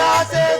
yeah,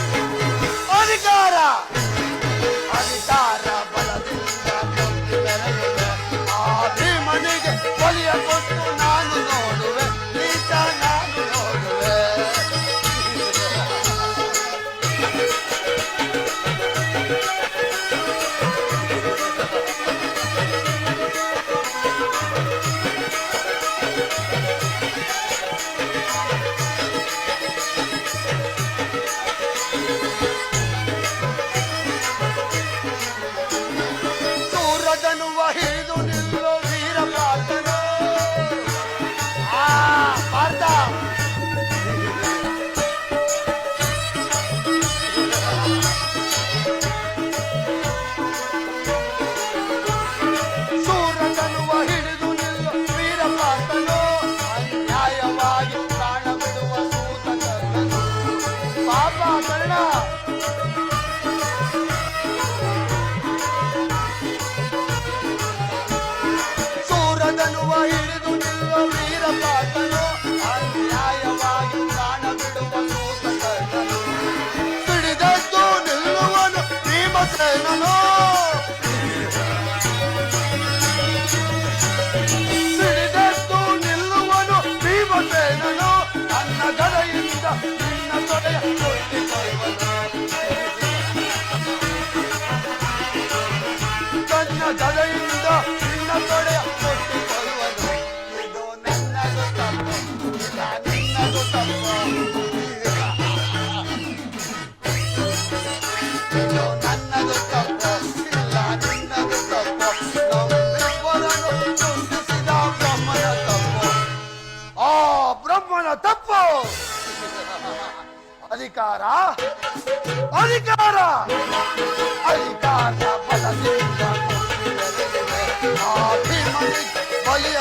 guitarra. అధికార అధికార అధికార బలసింద బలియ